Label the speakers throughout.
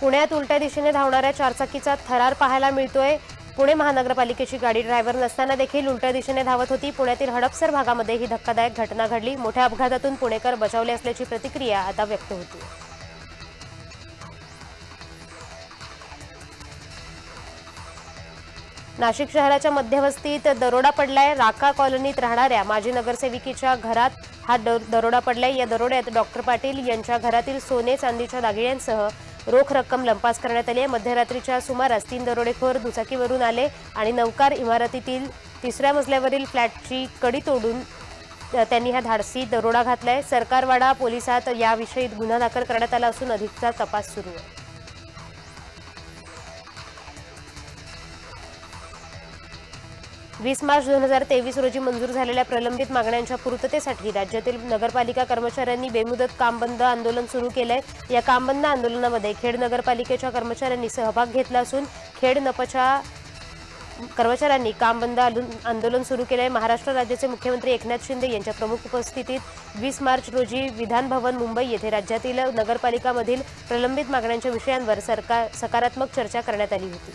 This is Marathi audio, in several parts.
Speaker 1: पुण्यात उलट्या दिशेने धावणाऱ्या चारचाकीचा थरार पाहायला मिळतोय. पुणे महानगरपालिकेची गाडी ड्रायव्हर नसताना देखील उलट्या दिशेने धावत होती. पुण्यातील हडपसर भागामध्ये ही धक्कादायक घटना घडली. मोठ्या अपघातातून पुणेकर बचावले असल्याची प्रतिक्रिया आता व्यक्त होती. नाशिक शहराच्या मध्यवस्तीत दरोडा पडलाय. राका कॉलनीत राहणाऱ्या माजी नगरसेविकेच्या घरात हा दरोडा पडलाय. या दरोड्यात डॉक्टर पाटील यांच्या घरातील सोने चांदीच्या दागिन्यांसह रोख रक्कम लंपास करण्यात आली आहे. मध्यरात्रीच्या सुमारास तीन दरोडेखोर दुचाकीवरून आले आणि नौकार इमारतीतील तिसऱ्या मजल्यावरील फ्लॅटची कडी तोडून त्यांनी हा धाडसी दरोडा घातलाय. सरकारवाडा पोलिसात याविषयी गुन्हा दाखल करण्यात आला असून अधिकचा तपास सुरू आहे. वीस मार्च दोन हजार तेवीस रोजी मंजूर झालेल्या प्रलंबित मागण्यांच्या पूर्ततेसाठी राज्यातील नगरपालिका कर्मचाऱ्यांनी बेमुदत कामबंद आंदोलन सुरू केलंय. या काम बंद आंदोलनामध्ये खेड नगरपालिकेच्या कर्मचाऱ्यांनी सहभाग घेतला असून खेड नपच्या कर्मचाऱ्यांनी काम बंद आंदोलन सुरू केलंय. महाराष्ट्र राज्याचे मुख्यमंत्री एकनाथ शिंदे यांच्या प्रमुख उपस्थितीत वीस मार्च रोजी विधान भवन मुंबई येथे राज्यातील नगरपालिकामधील प्रलंबित मागण्यांच्या विषयांवर सरकार सकारात्मक चर्चा करण्यात आली होती.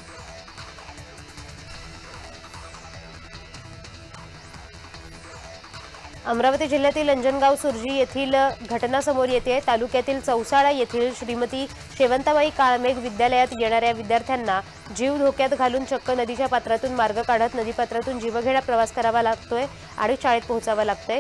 Speaker 1: अमरावती जिल्ह्यातील अंजनगाव सुरजी येथील घटना समोर येते. तालुक्यातील चौसाळा येथील श्रीमती शेवंताबाई काळमेघ विद्यालयात येणाऱ्या विद्यार्थ्यांना जीव धोक्यात घालून चक्क नदीच्या पात्रातून मार्ग काढत नदीपात्रातून जीवघेडा प्रवास करावा लागतोय आणि शाळेत पोहोचावा लागतोय.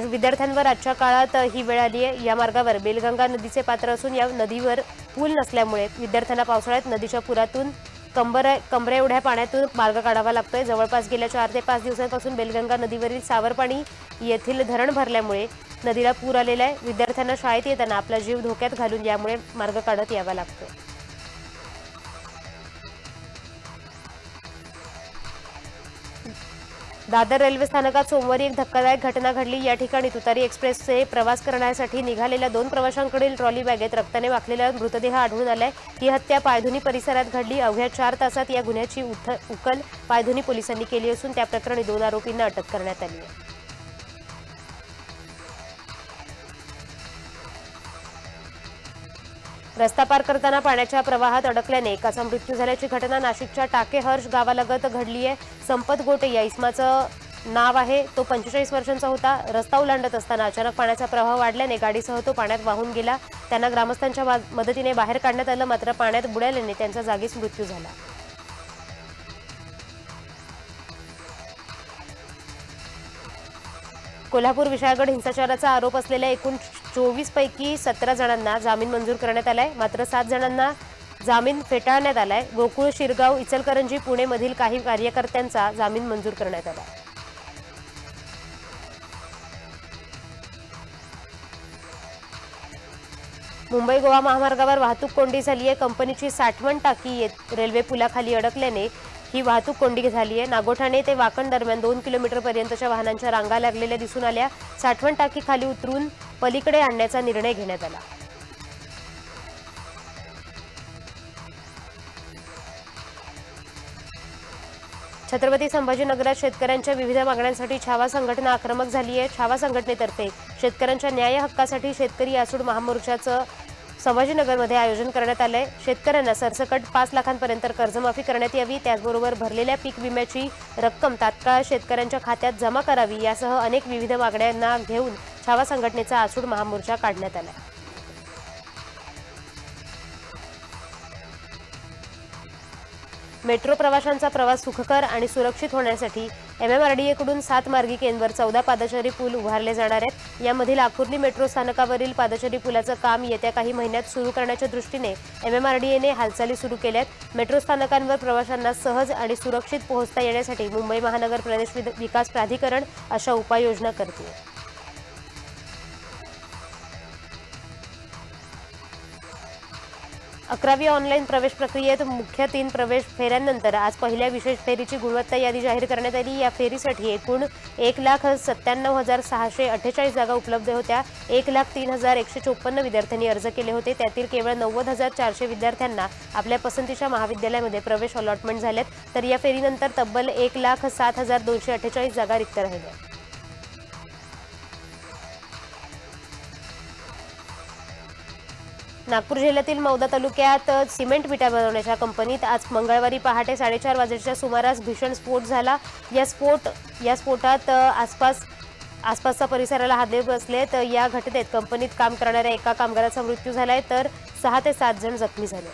Speaker 1: विद्यार्थ्यांवर आजच्या काळात ही वेळ आली आहे. या मार्गावर बेलगंगा नदीचे पात्र असून या नदीवर पूल नसल्यामुळे विद्यार्थ्यांना पावसाळ्यात नदीच्या पुरातून कंबर कंबऱ्या एवढ्या पाण्यातून मार्ग काढावा लागतोय. जवळपास गेल्या चार ते पाच दिवसांपासून बेलगंगा नदीवरील सावरपाणी येथील धरण भरल्यामुळे नदीला पूर आलेला आहे. विद्यार्थ्यांना शाळेत येताना आपला जीव धोक्यात घालून यामुळे मार्ग काढत यावा लागतो दादर रेल्वे स्थानकात सोमवारी एक धक्कादायक घटना घडली. या ठिकाणी तुतारी एक्सप्रेसचे प्रवास करण्यासाठी निघालेल्या दोन प्रवाशांकडील ट्रॉली बॅगेत रक्ताने वाकलेला मृतदेह आढळून आलाय. ही हत्या पायधुनी परिसरात घडली. अवघ्या चार तासात या गुन्ह्याची उथ- उकल पायधुनी पोलिसांनी केली असून त्या प्रकरणी दोन आरोपींना अटक करण्यात आली आहे. रस्ता पार करताना पाण्याच्या प्रवाहात अडकल्याने एकाचा मृत्यू झाल्याची घटना नाशिकच्या टाकेहर्ष गावालगत घडली आहे. संपत गोटे या इसमाचं नाव आहे. तो पंचेचाळीस वर्षांचा होता. रस्ता ओलांडत असताना अचानक पाण्याचा प्रवाह वाढल्याने गाडीसह तो पाण्यात वाहून गेला. त्यांना ग्रामस्थांच्या मदतीने बाहेर काढण्यात आलं. मात्र पाण्यात बुडाल्याने त्यांचा जागीच मृत्यू झाला. कोल्हापूर विशाळगड हिंसाचाराचा आरोप असलेल्या एकूण चोवीस पैकी सतरा जणांना जामीन मंजूर करण्यात आलाय. मात्र सात जणांना जामीन फेटाळण्यात आलाय. गोकुळ शिरगाव इचलकरंजी पुणे मधील काही कार्यकर्त्यांचा जामीन मंजूर करण्यात आला मुंबई गोवा महामार्गावर वाहतूक कोंडी झाली आहे कंपनीची साठवण टाकी येत रेल्वे पुलाखाली अडकल्याने ही वाहतूक कोंडी झाली आहे. नागोठाणे ते वाकण दरम्यान दोन किलोमीटर पर्यंतच्या वाहनांच्या रांगा लागलेल्या दिसून आल्या. साठवण टाकी खाली उतरून पलीकडे आणण्याचा निर्णय घेण्यात आला. छत्रपती संभाजीनगरात शेतकऱ्यांच्या विविध मागण्यांसाठी छावा संघटना आक्रमक झाली आहे. छावा संघटनेतर्फे शेतकऱ्यांच्या न्याय हक्कासाठी शेतकरी आसूड महामोर्चाचं संभाजीनगरमध्ये आयोजन करण्यात आलंय. शेतकऱ्यांना सरसकट पाच लाखांपर्यंत कर्जमाफी करण्यात यावी त्याचबरोबर भरलेल्या पीक विम्याची रक्कम तात्काळ शेतकऱ्यांच्या खात्यात जमा करावी यासह अनेक विविध मागण्यांना घेऊन छावा संघटनेचा आसूड महामोर्चा काढण्यात आला मेट्रो प्रवाशांचा प्रवास सुखकर आणि सुरक्षित होण्यासाठी एमएमआरडीएकडून सात मार्गिकेंवर चौदा पादचारी पूल उभारले जाणार आहेत. यामधील आकुर्ली मेट्रो स्थानकावरील पादचारी पुलाचं काम येत्या काही महिन्यात सुरू करण्याच्या दृष्टीने एमएमआरडीएने हालचाली सुरू केल्यात. मेट्रो स्थानकांवर प्रवाशांना सहज आणि सुरक्षित पोहोचता येण्यासाठी मुंबई महानगर प्रदेश विकास प्राधिकरण अशा उपाययोजना करते. अकरावी ऑनलाईन प्रवेश प्रक्रियेत मुख्य तीन प्रवेश फेऱ्यांनंतर आज पहिल्या विशेष फेरीची गुणवत्ता यादी जाहीर करण्यात आली. या फेरीसाठी एकूण एक लाख सत्त्याण्णव हजार सहाशे अठ्ठेचाळीस जागा उपलब्ध होत्या. एक लाख तीन हजार एकशे चोपन्न विद्यार्थ्यांनी अर्ज केले होते. त्यातील केवळ नव्वद हजार चारशे विद्यार्थ्यांना आपल्या पसंतीच्या महाविद्यालयामध्ये प्रवेश अलॉटमेंट झालेत तर या फेरीनंतर तब्बल एक लाख सात हजार दोनशे अठ्ठेचाळीस जागा रिक्त राहिल्या. नागपूर जिल्ह्यातील मौदा तालुक्यात सिमेंट विटा बनवण्याच्या कंपनीत आज मंगळवारी पहाटे साडेचार वाजेच्या सुमारास भीषण स्फोट झाला. या स्फोट या स्फोटात आसपास आसपासच्या परिसराला हादरे बसले तर या घटनेत कंपनीत काम करणाऱ्या एका कामगाराचा मृत्यू झालाय तर सहा ते सात जण जखमी झाले.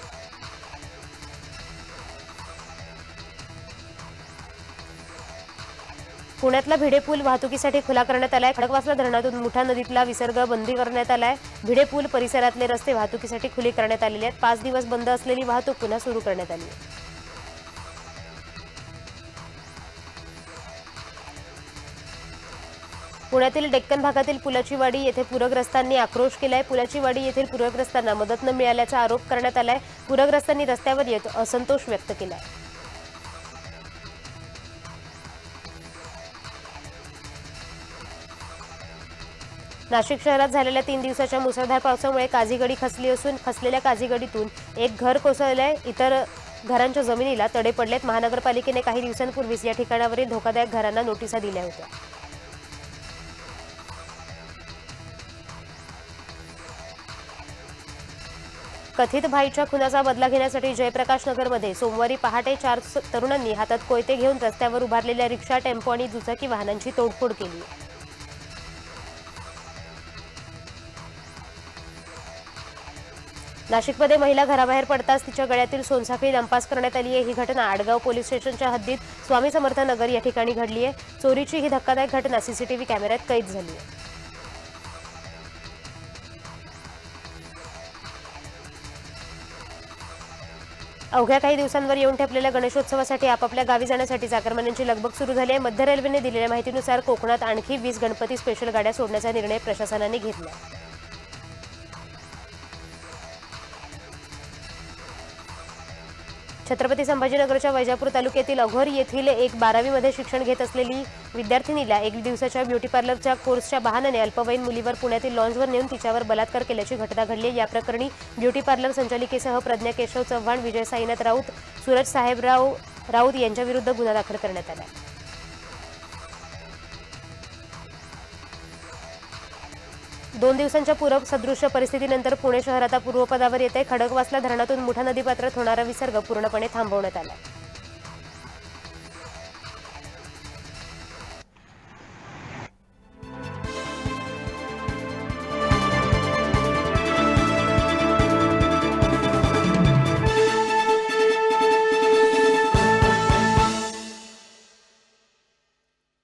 Speaker 1: पुण्यातला भिडे पूल वाहतुकीसाठी खुला करण्यात आलाय. खडकवासला धरणातून मुठा नदीतला विसर्ग बंदी करण्यात आलाय. भिडे पूल परिसरातले रस्ते वाहतुकीसाठी खुले करण्यात आलेले आहेत. पाच दिवस बंद असलेली वाहतूक पुन्हा सुरू करण्यात आली आहे. पुण्यातील डेक्कन भागातील पुलाची वाडी येथे पूरग्रस्तांनी आक्रोश केलाय. पुलाची वाडी येथील पूरग्रस्तांना मदत न मिळाल्याचा आरोप करण्यात आलाय. पूरग्रस्तांनी रस्त्यावर येत असंतोष व्यक्त केलाय. नाशिक शहरात झालेल्या तीन दिवसाच्या मुसळधार पावसामुळे काझीगडी खचली असून खचलेल्या काझीगडीतून एक घर कोसळलंय. इतर घरांच्या जमिनीला तडे पडलेत. महानगरपालिकेने काही दिवसांपूर्वीच या ठिकाणावरील धोकादायक घरांना नोटिसा दिल्या होत्या. कथित भाईच्या खुनाचा बदला घेण्यासाठी जयप्रकाश नगरमध्ये सोमवारी पहाटे चार तरुणांनी हातात कोयते घेऊन रस्त्यावर उभारलेल्या रिक्षा टेम्पो आणि दुचाकी वाहनांची तोडफोड केली. नाशिकमध्ये महिला घराबाहेर पडताच तिच्या गळ्यातील सोनसाखळी लंपास करण्यात आली आहे. ही घटना आडगाव पोलीस स्टेशनच्या हद्दीत स्वामी समर्थ नगर या ठिकाणी घडली आहे. चोरीची ही धक्कादायक घटना सीसीटीव्ही कॅमेऱ्यात कैद झाली आहे. अवघ्या काही दिवसांवर येऊन ठेपलेल्या गणेशोत्सवासाठी आपापल्या गावी जाण्यासाठी चाकरमान्यांची लगबग सुरू झाली आहे. मध्य रेल्वेने दिलेल्या माहितीनुसार कोकणात आणखी वीस गणपती स्पेशल गाड्या सोडण्याचा निर्णय प्रशासनाने घेतला छत्रपती संभाजीनगरच्या वैजापूर तालुक्यातील अघोर येथील एक बारावीमध्ये शिक्षण घेत असलेली विद्यार्थिनीला एक दिवसाच्या ब्युटी पार्लरच्या कोर्सच्या बहानाने अल्पवयीन मुलीवर पुण्यातील लॉन्जवर नेऊन तिच्यावर बलात्कार केल्याची घटना घडली. या प्रकरणी ब्युटी पार्लर संचालिकेसह प्रज्ञा केशव चव्हाण विजय साईनाथ राऊत सूरज साहेबराव राऊत यांच्याविरुद्ध गुन्हा दाखल करण्यात आला. दोन दिवसांच्या पूरक सदृश्य परिस्थितीनंतर पुणे शहर आता पूर्वपदावर येते खडकवासला धरणातून मुठा नदीपात्रात होणारा विसर्ग पूर्णपणे थांबवण्यात आला